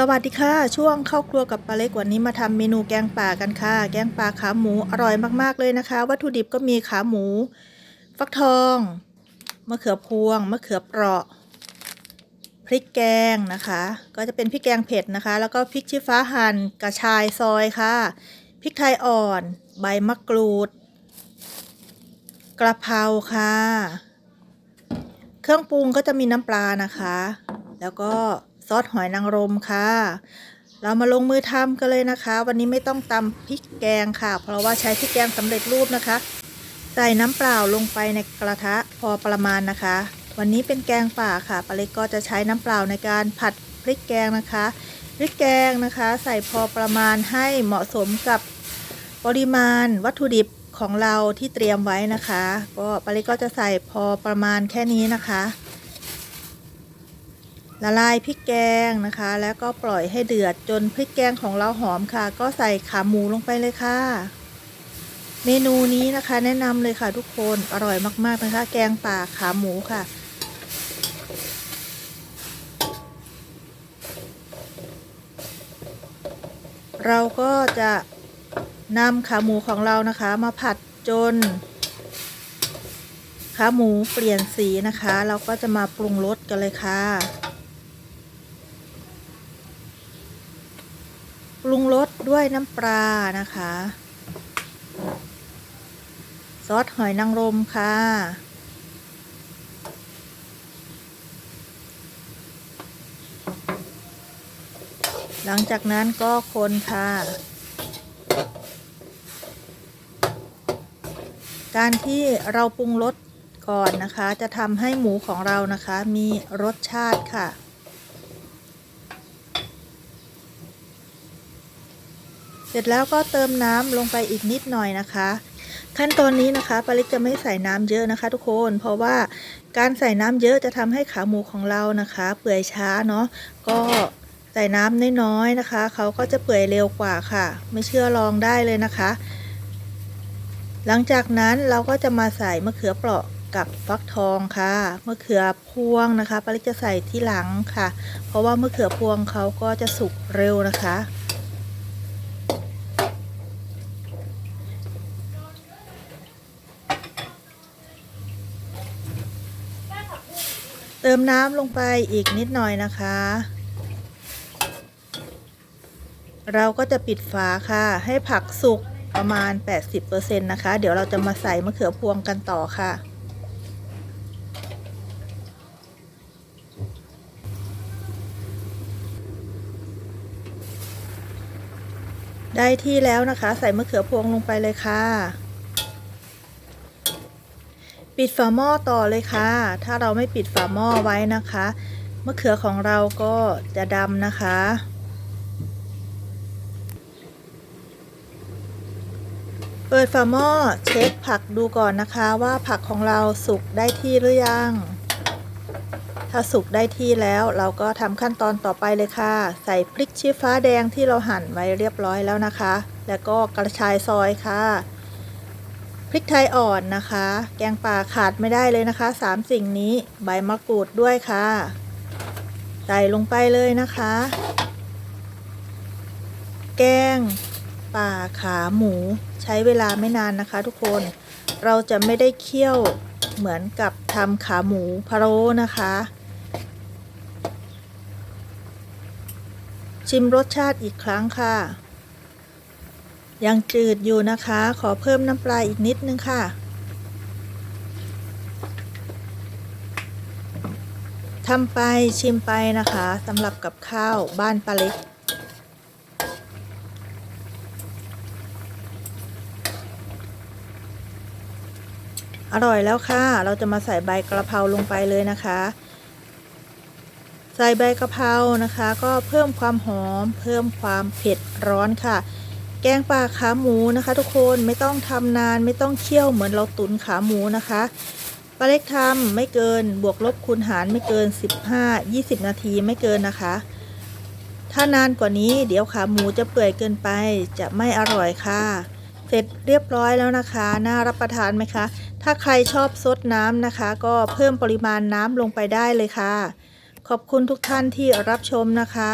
สวัสดีค่ะ ช่วงเข้าครัวกับปลาเล็กวันนี้มาทำเมนูแกงป่ากันค่ะ แกงป่าขาหมูอร่อยมากๆเลยนะคะ วัตถุดิบก็มีขาหมู ฟักทองมะเขือพวงมะเขือเปราะ พริกแกงนะคะ ก็จะเป็นพริกแกงเผ็ดนะคะ แล้วก็พริกชี้ฟ้าหั่นกระชายซอยค่ะพริกไทยอ่อน ใบมะกรูด กระเพราค่ะ เครื่องปรุงก็จะมีน้ำปลานะคะ แล้วก็ ซอสหอยนางรมค่ะ เรามาลงมือทำกันเลยนะคะ วันนี้ไม่ต้องตำพริกแกงค่ะ เพราะว่าใช้พริกแกงสำเร็จรูปนะคะ ใส่น้ำเปล่าลงไปในกระทะพอประมาณนะคะ วันนี้เป็นแกงป่าค่ะปาเล็กก็จะใช้น้ำเปล่าในการผัดพริกแกงนะคะ พริกแกงนะคะ ใส่พอประมาณให้เหมาะสมกับปริมาณวัตถุดิบของเราที่เตรียมไว้นะคะ ก็ปาเล็กก็จะใส่พอประมาณแค่นี้นะคะ ละลายพริกแกงนะคะ แล้วก็ปล่อยให้เดือดจนพริกแกงของเราหอมค่ะ ก็ใส่ขาหมูลงไปเลยค่ะ เมนูนี้นะคะ แนะนำเลยค่ะทุกคนอร่อยมากๆนะคะ แกงป่าขาหมูค่ะเราก็จะนำขาหมูของเรานะคะ มาผัดจน ขาหมูเปลี่ยนสีนะคะ เราก็จะมาปรุงรสกันเลยค่ะ รุงรสด้วยน้ำปลานะคะ ซอสหอยนางรมค่ะ หลังจากนั้นก็คนค่ะ การที่เราปรุงรสก่อนนะคะ จะทำให้หมูของเรานะคะ มีรสชาติค่ะ เสร็จแล้วก็เติมน้ำลงไปอีกนิดหน่อยนะคะ ขั้นตอนนี้นะคะปาลิกจะไม่ใส่น้ำเยอะนะคะ ทุกคน เพราะว่าการใส่น้ำเยอะจะทำให้ขาหมูของเรานะคะ เปื่อยช้าเนาะก็ใส่น้ำน้อยๆนะคะเขาก็จะเปื่อยเร็วกว่าค่ะ ไม่เชื่อลองได้เลยนะคะ หลังจากนั้นเราก็จะมาใส่มะเขือเปราะกับฟักทองค่ะมะเขือพวงนะคะปาลิกจะใส่ที่หลังค่ะ เพราะว่ามะเขือพวงเขาก็จะสุกเร็วนะคะ เติมน้ำลงไปอีกนิดหน่อยนะคะ เราก็จะปิดฝาค่ะ ให้ผักสุกประมาณ 80%นะคะ เดี๋ยวเราจะมาใส่มะเขือพวงกันต่อค่ะ ได้ที่แล้วนะคะ ใส่มะเขือพวงลงไปเลยค่ะ ปิดฝาหม้อต่อเลยค่ะ ถ้าเราไม่ปิดฝาหม้อไว้นะคะมะเขือของเราก็จะดำนะคะ เปิดฝาหม้อเช็คผักดูก่อนนะคะว่าผักของเราสุกได้ที่หรือยัง ถ้าสุกได้ที่แล้วเราก็ทำขั้นตอนต่อไปเลยค่ะ ใส่พริกชี้ฟ้าแดงที่เราหั่นไว้เรียบร้อยแล้วนะคะ แล้วก็กระชายซอยค่ะ พริกไทยอ่อนนะคะ แกงป่าขาดไม่ได้เลยนะคะสามสิ่งนี้ใบมะกรูดด้วยค่ะ ใส่ลงไปเลยนะคะ แกงป่าขาหมู ใช้เวลาไม่นานนะคะ ทุกคนเราจะไม่ได้เคี่ยวเหมือนกับทำขาหมูพะโล้นะคะ ชิมรสชาติอีกครั้งค่ะ ยังจืดอยู่นะคะ ขอเพิ่มน้ำปลาอีกนิดนึงค่ะทำไปชิมไปนะคะสำหรับกับข้าวบ้านปลาเล็ก อร่อยแล้วค่ะ เราจะมาใส่ใบกระเพราลงไปเลยนะคะ ใส่ใบกระเพรานะคะ ก็เพิ่มความหอม เพิ่มความเผ็ดร้อนค่ะ แกงป่าขาหมูนะคะ ทุกคนไม่ต้องทำนานไม่ต้องเคี่ยวเหมือนเราตุ๋นขาหมูนะคะปลาเล็กทำไม่เกินบวกลบคูณหารไม่เกิน 15-20 นาทีไม่เกินนะคะ ถ้านานกว่านี้เดี๋ยวขาหมูจะเปื่อยเกินไปจะไม่อร่อยค่ะ เสร็จเรียบร้อยแล้วนะคะ น่ารับประทานไหมคะ ถ้าใครชอบซดน้ำนะคะ ก็เพิ่มปริมาณน้ำลงไปได้เลยค่ะ ขอบคุณทุกท่านที่รับชมนะคะ